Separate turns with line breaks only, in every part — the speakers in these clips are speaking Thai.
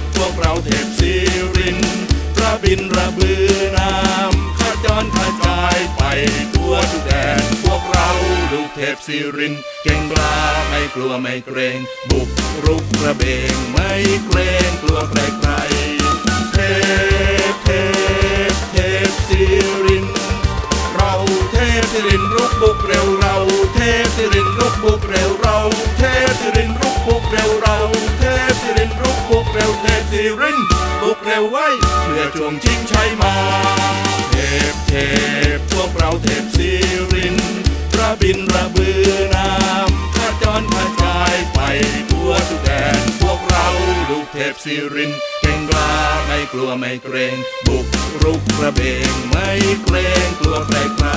พพวกเราเทพศิรินทร์ระบินระบือนามขจรกระจายไปทั่วทุกแดนพวกเราลูกเทพศิรินเก่งกล้าไม่กลัวไม่เกรง บุกรุกระเบงไม่เกรงกลัวใครใครเทพเทพเทพศิรินเราเทพศิรินทร์รุกบุกเร็วเรา เทพศิรินทร์รุกบุกเร็วเรา ซีรินบุกเร็วไว้ เพื่อช่วงชิงชัยมา เทพเทพพวกเราเทพซีรินระบินระบือน้ำพระจอนกระจายไปทั่วทุกแดนพวกเราลูกเทพซีรินเก่งกล้าไม่กลัวไม่เกรง บุกรุกระเบงไม่เกรงกลัวใครใคร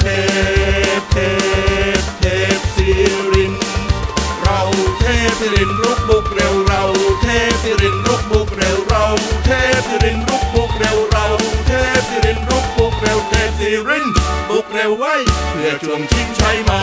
เทพเทพเทพซีริน เราเทพซีรินรู้ สิรินรุกบุกเร็วเราเทพสิรินรุกบุกเร็วเทพสิรินบุกเร็วไว้ เพื่อช่วงชิงชัยมา